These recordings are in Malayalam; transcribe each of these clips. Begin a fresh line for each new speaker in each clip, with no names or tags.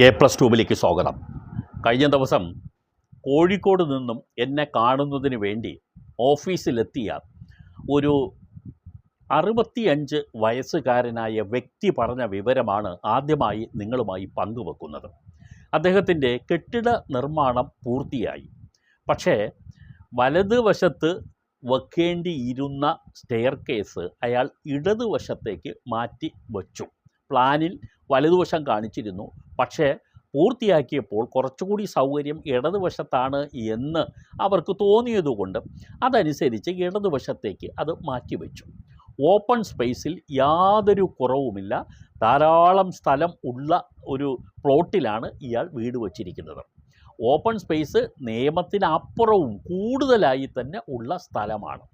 എ പ്ലസ് ട്യൂബിലേക്ക് സ്വാഗതം. കഴിഞ്ഞ ദിവസം കോഴിക്കോട് നിന്നും എന്നെ കാണുന്നതിന് വേണ്ടി ഓഫീസിലെത്തിയ ഒരു അറുപത്തിയഞ്ച് വയസ്സുകാരനായ വ്യക്തി പറഞ്ഞ വിവരമാണ് ആദ്യമായി നിങ്ങളുമായി പങ്കുവെക്കുന്നത്. അദ്ദേഹത്തിന്റെ കെട്ടിട നിർമ്മാണം പൂർത്തിയായി. പക്ഷേ വലതുവശത്ത് വെക്കേണ്ടിയിരുന്ന സ്റ്റെയർ കേസ് അയാൾ ഇടതുവശത്തേക്ക് മാറ്റി വച്ചു. പ്ലാനിൽ വലതുവശം കാണിച്ചിരുന്നു. പക്ഷേ പൂർത്തിയാക്കിയപ്പോൾ കുറച്ചുകൂടി സൗകര്യം ഇടതുവശത്താണ് എന്ന് അവർക്ക് തോന്നിയതുകൊണ്ട് അതനുസരിച്ച് ഇടതുവശത്തേക്ക് അത് മാറ്റിവെച്ചു. ഓപ്പൺ സ്പേസിൽ യാതൊരു കുറവുമില്ല. ധാരാളം സ്ഥലം ഉള്ള ഒരു പ്ലോട്ടിലാണ് ഇയാൾ വീട് വച്ചിരിക്കുന്നത്. ഓപ്പൺ സ്പേസ് നിയമത്തിനപ്പുറവും കൂടുതലായി തന്നെ ഉള്ള സ്ഥലമാണ്.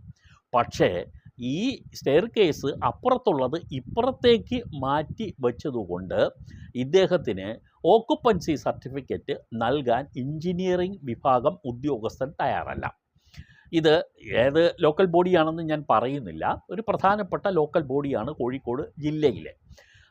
പക്ഷേ ഈ സ്റ്റെയർ കേസ് അപ്പുറത്തുള്ളത് ഇപ്പുറത്തേക്ക് മാറ്റി വെച്ചതുകൊണ്ട് ഇദ്ദേഹത്തിന് ഓക്കുപ്പൻസി സർട്ടിഫിക്കറ്റ് നൽകാൻ എഞ്ചിനീയറിംഗ് വിഭാഗം ഉദ്യോഗസ്ഥൻ തയ്യാറല്ല. ഇത് ഏത് ലോക്കൽ ബോഡിയാണെന്ന് ഞാൻ പറയുന്നില്ല. ഒരു പ്രധാനപ്പെട്ട ലോക്കൽ ബോഡിയാണ് കോഴിക്കോട് ജില്ലയിലെ.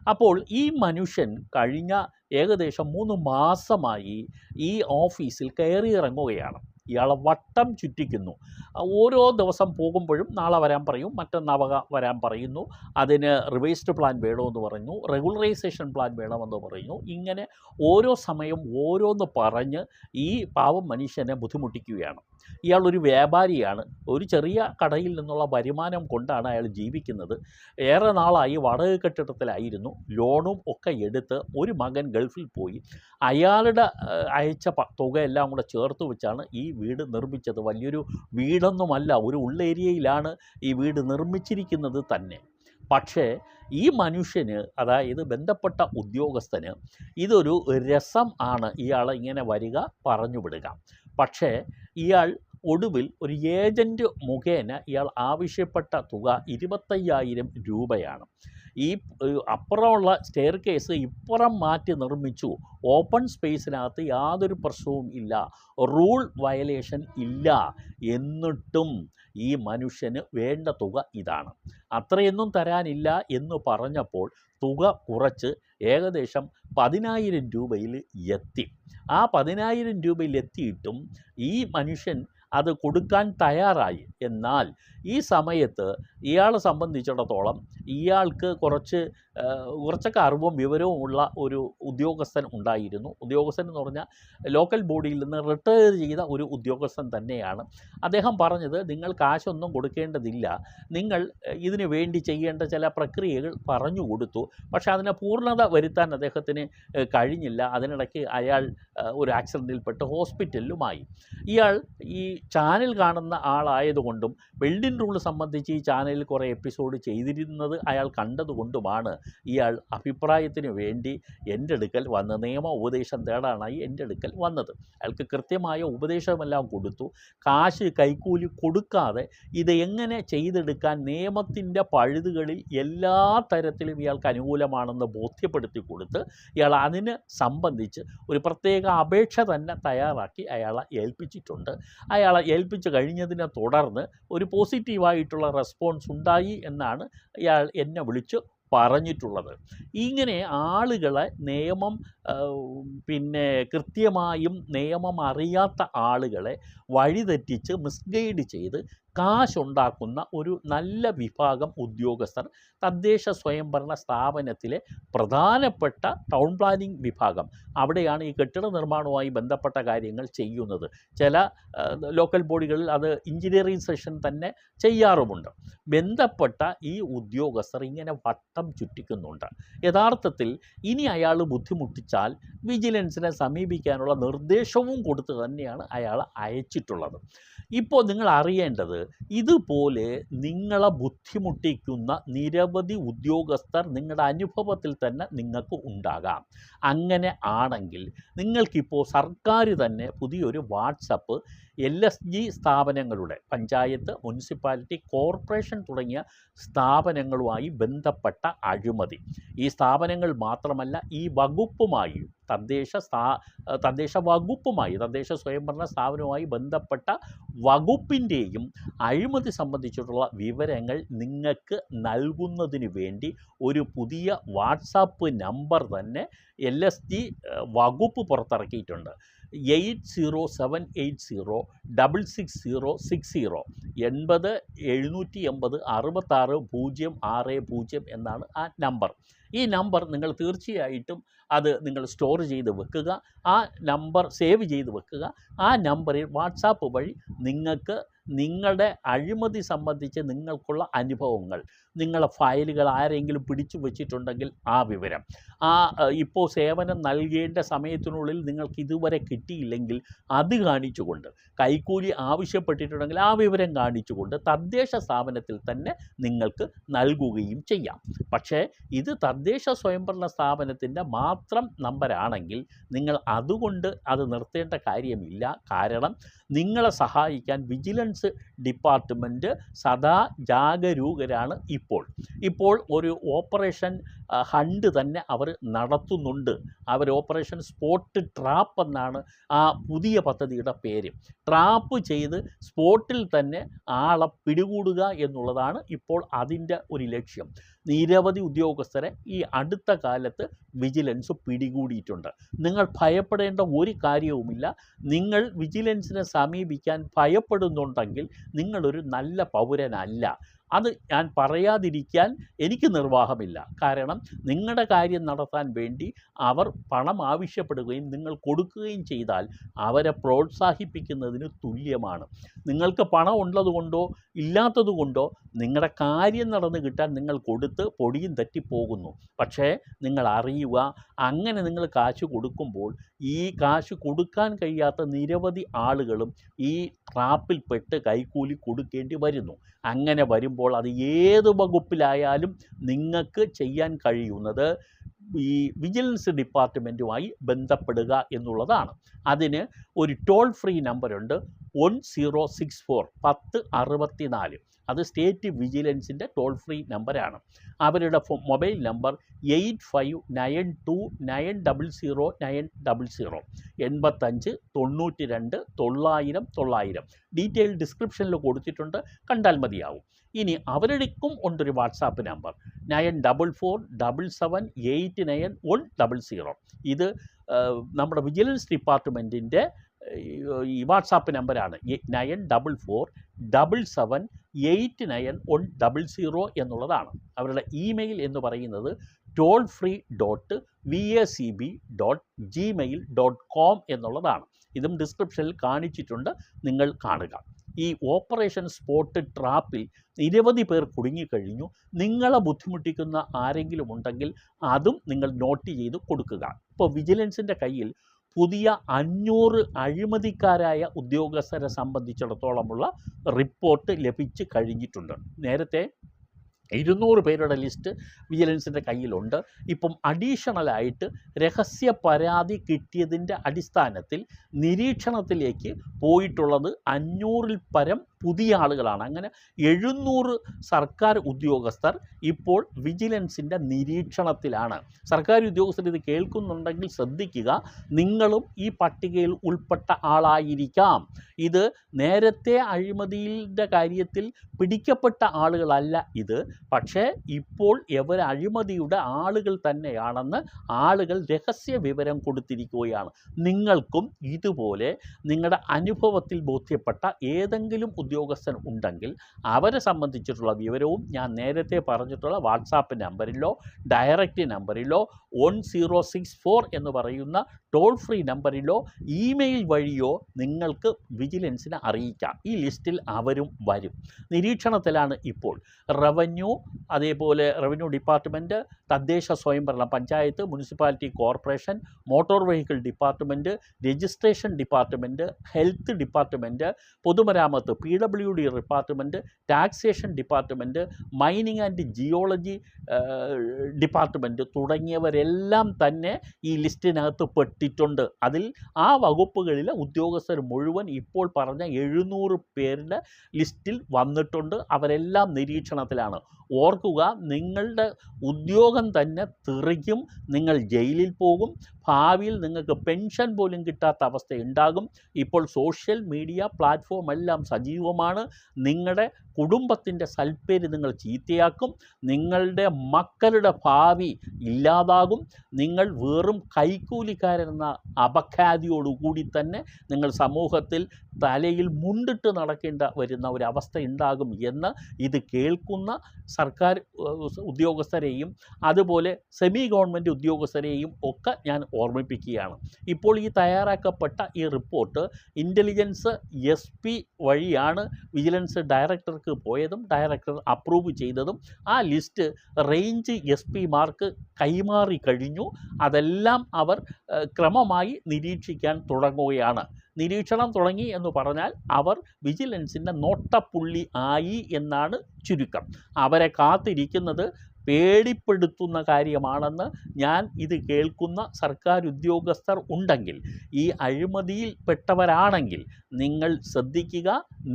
അപ്പോൾ ഈ മനുഷ്യൻ കഴിഞ്ഞ ഏകദേശം മൂന്ന് മാസമായി ഈ ഓഫീസിൽ കയറിയിറങ്ങുകയാണ് ഇയാളെ വട്ടം ചുറ്റിക്കുന്നു. ഓരോ ദിവസം പോകുമ്പോഴും നാളെ വരാൻ പറയും മറ്റന്നാവക വരാൻ പറയുന്നു. അതിന് റിവൈസ്ഡ് പ്ലാൻ വേണമെന്ന് പറഞ്ഞു റെഗുലറൈസേഷൻ പ്ലാൻ വേണമെന്ന് പറയുന്നു. ഇങ്ങനെ ഓരോ സമയം ഓരോന്ന് പറഞ്ഞ് ഈ പാവം മനുഷ്യനെ ബുദ്ധിമുട്ടിക്കുകയാണ്. ഇയാൾ ഒരു വ്യാപാരിയാണ്. ഒരു ചെറിയ കടയിൽ നിന്നുള്ള വരുമാനം കൊണ്ടാണ് അയാൾ ജീവിക്കുന്നത്. ഏറെ നാളായി വാടക കെട്ടിടത്തിലായിരുന്നു. ലോണും ഒക്കെ എടുത്ത് ഒരു മകൻ ഗൾഫിൽ പോയി. അയാളുടെ അയച്ച തുക തുകയെല്ലാം കൂടെ ചേർത്ത് വെച്ചാണ് ഈ വീട് നിർമ്മിച്ചത്. വലിയൊരു വീടൊന്നുമല്ല ഒരു ഉള്ളേരിയയിലാണ് ഈ വീട് നിർമ്മിച്ചിരിക്കുന്നത് തന്നെ. പക്ഷേ ഈ മനുഷ്യന് അതായത് ബന്ധപ്പെട്ട ഉദ്യോഗസ്ഥന് ഇതൊരു രസം ആണ് ഇയാളെ ഇങ്ങനെ വരിക പറഞ്ഞു വിടുക. പക്ഷേ ഇയാൾ ഒടുവിൽ ഒരു ഏജന്റ് മുഖേന ഇയാൾ ആവശ്യപ്പെട്ട തുക ഇരുപത്തയ്യായിരം രൂപയാണ്. ഈ അപ്പുറമുള്ള സ്റ്റെയർ കേസ് ഇപ്പുറം മാറ്റി നിർമ്മിച്ചു. ഓപ്പൺ സ്പേസിനകത്ത് യാതൊരു പ്രശ്നവും ഇല്ല. റൂൾ വയലേഷൻ ഇല്ല. എന്നിട്ടും ഈ മനുഷ്യന് വേണ്ട തുക ഇതാണ്. അത്രയൊന്നും തരാനില്ല എന്ന് പറഞ്ഞപ്പോൾ തുക കുറച്ച് ഏകദേശം പതിനായിരം രൂപയിൽ എത്തി. ആ പതിനായിരം രൂപയിൽ എത്തിയിട്ടും ഈ മനുഷ്യൻ അത് കൊടുക്കാൻ തയ്യാറായി. എന്നാൽ ഈ സമയത്ത് ഇയാളെ സംബന്ധിച്ചിടത്തോളം ഇയാൾക്ക് കുറച്ച് കുറച്ചൊക്കെ അറിവും വിവരവും ഉള്ള ഒരു ഉദ്യോഗസ്ഥൻ ഉണ്ടായിരുന്നു. ഉദ്യോഗസ്ഥൻ എന്ന് പറഞ്ഞാൽ ലോക്കൽ ബോഡിയിൽ നിന്ന് റിട്ടയർ ചെയ്ത ഒരു ഉദ്യോഗസ്ഥൻ തന്നെയാണ്. അദ്ദേഹം പറഞ്ഞത് നിങ്ങൾ കാശൊന്നും കൊടുക്കേണ്ടതില്ല. നിങ്ങൾ ഇതിനു വേണ്ടി ചെയ്യേണ്ട ചില പ്രക്രിയകൾ പറഞ്ഞു കൊടുത്തു. പക്ഷേ അതിനെ പൂർണത വരുത്താൻ അദ്ദേഹത്തിന് കഴിഞ്ഞില്ല. അതിനിടയ്ക്ക് അയാൾ ഒരു ആക്സിഡന്റിൽപ്പെട്ട് ഹോസ്പിറ്റലിലുമായി ഇയാൾ ഈ ചാനൽ കാണുന്ന ആളായതുകൊണ്ടും വെൽഡിൻ റൂൾ സംബന്ധിച്ച് ഈ ചാനലിൽ കുറേ എപ്പിസോഡ് ചെയ്തിരുന്നത് അയാൾ കണ്ടതുകൊണ്ടുമാണ് ഇയാൾ അഭിപ്രായത്തിന് വേണ്ടി എന്റെ അടുക്കൽ വന്ന് നിയമ ഉപദേശം തേടാനായി എന്റെ അടുക്കൽ വന്നത്. അയാൾക്ക് കൃത്യമായ ഉപദേശമെല്ലാം കൊടുത്തു. കാശ് കൈക്കൂലി കൊടുക്കാതെ ഇത് എങ്ങനെ ചെയ്തെടുക്കാൻ നിയമത്തിന്റെ പഴുതുകളിൽ എല്ലാ തരത്തിലും ഇയാൾക്ക് അനുകൂലമാണെന്ന് ബോധ്യപ്പെടുത്തി കൊടുത്ത് ഇയാൾ അതിന് സംബന്ധിച്ച് ഒരു പ്രത്യേക അപേക്ഷ തന്നെ തയ്യാറാക്കി അയാളെ ഏൽപ്പിച്ചിട്ടുണ്ട്. അയാളെ ഏൽപ്പിച്ച് കഴിഞ്ഞതിനെ തുടർന്ന് ഒരു പോസിറ്റീവായിട്ടുള്ള റെസ്പോൺസ് ഉണ്ടായി എന്നാണ് ഇയാൾ എന്നെ വിളിച്ച് പറഞ്ഞിട്ടുള്ളത്. ഇങ്ങനെ ആളുകളെ നിയമം പിന്നെ കൃത്യമായും നിയമം അറിയാത്ത ആളുകളെ വഴിതെറ്റിച്ച് മിസ്ഗൈഡ് ചെയ്ത് കാശുണ്ടാക്കുന്ന ഒരു നല്ല വിഭാഗം ഉദ്യോഗസ്ഥർ തദ്ദേശ സ്വയംഭരണ സ്ഥാപനത്തിലെ പ്രധാനപ്പെട്ട ടൗൺ പ്ലാനിംഗ് വിഭാഗം. അവിടെയാണ് ഈ കെട്ടിട നിർമ്മാണവുമായി ബന്ധപ്പെട്ട കാര്യങ്ങൾ ചെയ്യുന്നത്. ചില ലോക്കൽ ബോഡികളിൽ അത് എഞ്ചിനീയറിംഗ് സെഷൻ തന്നെ ചെയ്യാറുമുണ്ട്. ബന്ധപ്പെട്ട ഈ ഉദ്യോഗസ്ഥർ ഇങ്ങനെ വട്ടം ചുറ്റിക്കുന്നുണ്ട്. യഥാർത്ഥത്തിൽ ഇനി അയാൾ ബുദ്ധിമുട്ടിച്ചാൽ വിജിലൻസിനെ സമീപിക്കാനുള്ള നിർദ്ദേശവും കൊടുത്ത് തന്നെയാണ് അയാൾ അയച്ചിട്ടുള്ളത്. ഇപ്പോൾ നിങ്ങൾ അറിയേണ്ടത് ഇതുപോലെ നിങ്ങളെ ബുദ്ധിമുട്ടിക്കുന്ന നിരവധി ഉദ്യോഗസ്ഥർ നിങ്ങളുടെ അനുഭവത്തിൽ തന്നെ നിങ്ങൾക്ക് ഉണ്ടാകാം. അങ്ങനെ ആണെങ്കിൽ നിങ്ങൾക്കിപ്പോൾ സർക്കാർ തന്നെ പുതിയൊരു വാട്സപ്പ് എൽ എസ് ജി സ്ഥാപനങ്ങളുടെ പഞ്ചായത്ത് മുനിസിപ്പാലിറ്റി കോർപ്പറേഷൻ തുടങ്ങിയ സ്ഥാപനങ്ങളുമായി ബന്ധപ്പെട്ട അഴിമതി. ഈ സ്ഥാപനങ്ങൾ മാത്രമല്ല ഈ വകുപ്പുമായി തദ്ദേശ സ്ഥാ തദ്ദേശ വകുപ്പുമായി തദ്ദേശ സ്വയംഭരണ സ്ഥാപനവുമായി ബന്ധപ്പെട്ട വകുപ്പിന്റെയും അഴിമതി സംബന്ധിച്ചിട്ടുള്ള വിവരങ്ങൾ നിങ്ങൾക്ക് നൽകുന്നതിന് വേണ്ടി ഒരു പുതിയ വാട്സാപ്പ് നമ്പർ തന്നെ എൽ വകുപ്പ് പുറത്തിറക്കിയിട്ടുണ്ട്. Eight zero seven eight zero double six zero six zero എൺപത് എഴുന്നൂറ്റി എൺപത് അറുപത്താറ് പൂജ്യം ആറ് പൂജ്യം എന്നാണ് ആ നമ്പർ. ഈ നമ്പർ നിങ്ങൾ തീർച്ചയായിട്ടും അത് നിങ്ങൾ സ്റ്റോർ ചെയ്ത് വെക്കുക. ആ നമ്പർ സേവ് ചെയ്ത് വെക്കുക. ആ നമ്പറിൽ വാട്സാപ്പ് വഴി നിങ്ങൾക്ക് നിങ്ങളുടെ അഴിമതി സംബന്ധിച്ച് നിങ്ങൾക്കുള്ള അനുഭവങ്ങൾ നിങ്ങളുടെ ഫയലുകൾ ആരെങ്കിലും പിടിച്ചു വച്ചിട്ടുണ്ടെങ്കിൽ ആ വിവരം. ആ ഇപ്പോൾ സേവനം നൽകേണ്ട സമയത്തിനുള്ളിൽ നിങ്ങൾക്ക് ഇതുവരെ കിട്ടിയില്ലെങ്കിൽ അത് കാണിച്ചുകൊണ്ട് കൈക്കൂലി ആവശ്യപ്പെട്ടിട്ടുണ്ടെങ്കിൽ ആ വിവരം കാണിച്ചുകൊണ്ട് തദ്ദേശ സ്ഥാപനത്തിൽ തന്നെ നിങ്ങൾക്ക് നൽകുകയും ചെയ്യാം. പക്ഷേ ഇത് തദ്ദേശ സ്വയംഭരണ സ്ഥാപനത്തിന്റെ മാത്രം നമ്പരാണെങ്കിൽ നിങ്ങൾ അതുകൊണ്ട് അത് നിർത്തേണ്ട കാര്യമില്ല. കാരണം നിങ്ങളെ സഹായിക്കാൻ വിജിലൻസ് ഡിപ്പാർട്ട്മെന്റ് സദാ ജാഗരൂകരാണ് ഇപ്പോൾ. ഇപ്പോൾ ഒരു ഓപ്പറേഷൻ ഹണ്ട് തന്നെ അവർ നടത്തുന്നുണ്ട്. അവർ ഓപ്പറേഷൻ സ്പോട്ട് ട്രാപ്പ് എന്നാണ് ആ പുതിയ പദ്ധതിയുടെ പേര്. ട്രാപ്പ് ചെയ്ത് സ്പോട്ടിൽ തന്നെ ആളെ പിടികൂടുക എന്നുള്ളതാണ് ഇപ്പോൾ അതിന്റെ ഒരു ലക്ഷ്യം. നിരവധി ഉദ്യോഗസ്ഥരെ ഈ അടുത്ത കാലത്ത് വിജിലൻസ് പിടികൂടിയിട്ടുണ്ട്. നിങ്ങൾ ഭയപ്പെടേണ്ട ഒരു കാര്യവുമില്ല. നിങ്ങൾ വിജിലൻസിനെ സമീപിക്കാൻ ഭയപ്പെടുന്നുണ്ടെങ്കിൽ നിങ്ങളൊരു നല്ല പൗരനല്ല. അത് ഞാൻ പറയാതിരിക്കാൻ എനിക്ക് നിർവാഹമില്ല. കാരണം നിങ്ങളുടെ കാര്യം നടത്താൻ വേണ്ടി അവർ പണം ആവശ്യപ്പെടുകയും നിങ്ങൾ കൊടുക്കുകയും ചെയ്താൽ അവരെ പ്രോത്സാഹിപ്പിക്കുന്നതിന് തുല്യമാണ്. നിങ്ങൾക്ക് പണം ഉള്ളതുകൊണ്ടോ ഇല്ലാത്തതുകൊണ്ടോ നിങ്ങളുടെ കാര്യം നടന്ന് കിട്ടാൻ നിങ്ങൾ കൊടുത്ത് പൊടിയും തെറ്റിപ്പോകുന്നു. പക്ഷേ നിങ്ങൾ അറിയുക അങ്ങനെ നിങ്ങൾ കാശ് കൊടുക്കുമ്പോൾ ഈ കാശ് കൊടുക്കാൻ കഴിയാത്ത നിരവധി ആളുകളും ഈ ട്രാപ്പിൽപ്പെട്ട് കൈക്കൂലി കൊടുക്കേണ്ടി വരുന്നു. അങ്ങനെ വരുമ്പോൾ അത് ഏത് വകുപ്പിലായാലും നിങ്ങൾക്ക് ചെയ്യാൻ കഴിയുന്നത് ഈ വിജിലൻസ് ഡിപ്പാർട്ട്മെന്റുമായി ബന്ധപ്പെടുക എന്നുള്ളതാണ്. അതിന് ഒരു ടോൾ ഫ്രീ നമ്പറുണ്ട്. വൺ സീറോ സിക്സ് ഫോർ പത്ത് അറുപത്തി നാല് അത് സ്റ്റേറ്റ് വിജിലൻസിന്റെ ടോൾ ഫ്രീ നമ്പറാണ്. അവരുടെ ഫോ- mobile number eight five nine two nine double zero nine double zero. എൺപത്തഞ്ച് തൊണ്ണൂറ്റി രണ്ട് തൊള്ളായിരം തൊള്ളായിരം. ഡീറ്റെയിൽ ഡിസ്ക്രിപ്ഷനിൽ കൊടുത്തിട്ടുണ്ട്. കണ്ടാൽ മതിയാവും. ഇനി അവരുടെക്കും ഉണ്ടൊരു WhatsApp number. Nine double four double seven eight nine one double zero. ഇത് നമ്മുടെ വിജിലൻസ് ഡിപ്പാർട്ട്മെന്റിന്റെ ഈ വാട്സാപ്പ് നമ്പറാണ്. Nine double four double seven eight nine one double zero എന്നുള്ളതാണ്. അവരുടെ ഇമെയിൽ എന്ന് പറയുന്നത് toll free dot V A C B dot Gmail dot com എന്നുള്ളതാണ്. ഇതും ഡിസ്ക്രിപ്ഷനിൽ കാണിച്ചിട്ടുണ്ട്. നിങ്ങൾ കാണുക. ഈ ഓപ്പറേഷൻ സ്പോട്ട് ട്രാപ്പിൽ നിരവധി പേർ കുടുങ്ങിക്കഴിഞ്ഞു. നിങ്ങളെ ബുദ്ധിമുട്ടിക്കുന്ന ആരെങ്കിലും ഉണ്ടെങ്കിൽ അതും നിങ്ങൾ നോട്ട് ചെയ്ത് കൊടുക്കുക. ഇപ്പോൾ വിജിലൻസിന്റെ കയ്യിൽ പുതിയ അഞ്ഞൂറ് അഴിമതിക്കാരായ ഉദ്യോഗസ്ഥരെ സംബന്ധിച്ചിടത്തോളമുള്ള റിപ്പോർട്ട് ലഭിച്ചു കഴിഞ്ഞിട്ടുണ്ട്. നേരത്തെ ഇരുന്നൂറ് പേരുടെ ലിസ്റ്റ് വിജിലൻസിന്റെ കയ്യിലുണ്ട്. ഇപ്പം അഡീഷണലായിട്ട് രഹസ്യ പരാതി കിട്ടിയതിന്റെ അടിസ്ഥാനത്തിൽ നിരീക്ഷണത്തിലേക്ക് പോയിട്ടുള്ളത് അഞ്ഞൂറിൽ പരം പുതിയ ആളുകളാണ്. അങ്ങനെ എഴുന്നൂറ് സർക്കാർ ഉദ്യോഗസ്ഥർ ഇപ്പോൾ വിജിലൻസിന്റെ നിരീക്ഷണത്തിലാണ്. സർക്കാർ ഉദ്യോഗസ്ഥർ ഇത് കേൾക്കുന്നുണ്ടെങ്കിൽ ശ്രദ്ധിക്കുക നിങ്ങളും ഈ പട്ടികയിൽ ഉൾപ്പെട്ട ആളായിരിക്കാം. ഇത് നേരത്തെ അഴിമതിയുടെ കാര്യത്തിൽ പിടിക്കപ്പെട്ട ആളുകളല്ല ഇത്. പക്ഷേ ഇപ്പോൾ ഇവർ അഴിമതിയുടെ ആളുകൾ തന്നെയാണെന്ന് ആളുകൾ രഹസ്യ വിവരം കൊടുത്തിരിക്കുകയാണ്. നിങ്ങൾക്കും ഇതുപോലെ നിങ്ങളുടെ അനുഭവത്തിൽ ബോധ്യപ്പെട്ട ഏതെങ്കിലും ഉദ്യോഗസ്ഥൻ ഉണ്ടെങ്കിൽ അവരെ സംബന്ധിച്ചിട്ടുള്ള വിവരവും ഞാൻ നേരത്തെ പറഞ്ഞിട്ടുള്ള വാട്സാപ്പ് നമ്പറിലോ ഡയറക്റ്റ് നമ്പറിലോ വൺ സീറോ സിക്സ് ഫോർ എന്ന് പറയുന്ന ടോൾ ഫ്രീ നമ്പറിലോ ഇമെയിൽ വഴിയോ നിങ്ങൾക്ക് വിജിലൻസിനെ അറിയിക്കാം. ഈ ലിസ്റ്റിൽ അവരും വരും. നിരീക്ഷണത്തിലാണ് ഇപ്പോൾ. റവന്യൂ അതേപോലെ റവന്യൂ ഡിപ്പാർട്ട്മെന്റ് തദ്ദേശ സ്വയംഭരണ panchayat municipality corporation motor vehicle department registration department health department പൊതുമരാമത്ത് P W D department taxation department mining and geology department തുടങ്ങിയവരെല്ലാം തന്നെ ഈ ലിസ്റ്റിനകത്ത് പെട്ടിട്ടുണ്ട്. അതിൽ ആ വകുപ്പുകളിലെ ഉദ്യോഗസ്ഥർ മുഴുവൻ ഇപ്പോൾ പറഞ്ഞ എഴുന്നൂറ് പേരുടെ ലിസ്റ്റിൽ വന്നിട്ടുണ്ട്. അവരെല്ലാം നിരീക്ഷണത്തിലാണ്. ഓർക്കുക നിങ്ങളുടെ ഉദ്യോഗം തന്നെ തെറിക്കും നിങ്ങൾ ജയിലിൽ പോകും ഭാവിയിൽ നിങ്ങൾക്ക് പെൻഷൻ പോലും കിട്ടാത്ത അവസ്ഥ ഉണ്ടാകും. ഇപ്പോൾ സോഷ്യൽ മീഡിയ പ്ലാറ്റ്ഫോം എല്ലാം സജീവമാണ്. നിങ്ങളുടെ കുടുംബത്തിന്റെ സൽപ്പേര് നിങ്ങൾ ചീത്തയാക്കും നിങ്ങളുടെ മക്കളുടെ ഭാവി ഇല്ലാതാകും നിങ്ങൾ വെറും കൈക്കൂലിക്കാരെന്ന അപഖ്യാതിയോടുകൂടി തന്നെ നിങ്ങൾ സമൂഹത്തിൽ തലയിൽ മുണ്ടിട്ട് നടക്കേണ്ട വരുന്ന ഒരവസ്ഥ ഉണ്ടാകും എന്ന് ഇത് കേൾക്കുന്ന സർക്കാർ ഉദ്യോഗസ്ഥരെയും അതുപോലെ സെമി ഗവൺമെന്റ് ഉദ്യോഗസ്ഥരെയും ഒക്കെ ഞാൻ ഓർമ്മിപ്പിക്കുകയാണ്. ഇപ്പോൾ ഈ തയ്യാറാക്കപ്പെട്ട ഈ റിപ്പോർട്ട് ഇന്റലിജൻസ് എസ് വഴിയാണ് വിജിലൻസ് ഡയറക്ടർക്ക് പോയതും ഡയറക്ടർ അപ്രൂവ് ചെയ്തതും ആ ലിസ്റ്റ് റേഞ്ച് എസ് പിമാർക്ക് കൈമാറി കഴിഞ്ഞു. അതെല്ലാം അവർ ക്രമമായി നിരീക്ഷിക്കാൻ തുടങ്ങുകയാണ്. നിരീക്ഷണം തുടങ്ങി എന്ന് പറഞ്ഞാൽ അവർ വിജിലൻസിന്റെ നോട്ടപ്പുള്ളി ആയി എന്നാണ് ചുരുക്കം. അവരെ കാത്തിരിക്കുന്നത് പേടിപ്പെടുത്തുന്ന കാര്യമാണെന്ന് ഞാൻ ഇത് കേൾക്കുന്ന സർക്കാർ ഉദ്യോഗസ്ഥർ ഉണ്ടെങ്കിൽ ഈ അഴിമതിയിൽ പെട്ടവരാണെങ്കിൽ നിങ്ങൾ ശ്രദ്ധിക്കുക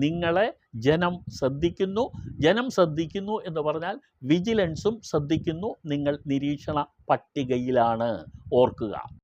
നിങ്ങളെ ജനം ശ്രദ്ധിക്കുന്നു ജനം ശ്രദ്ധിക്കുന്നു എന്ന് പറഞ്ഞാൽ വിജിലൻസും ശ്രദ്ധിക്കുന്നു നിങ്ങൾ നിരീക്ഷണ പട്ടികയിലാണ്. ഓർക്കുക.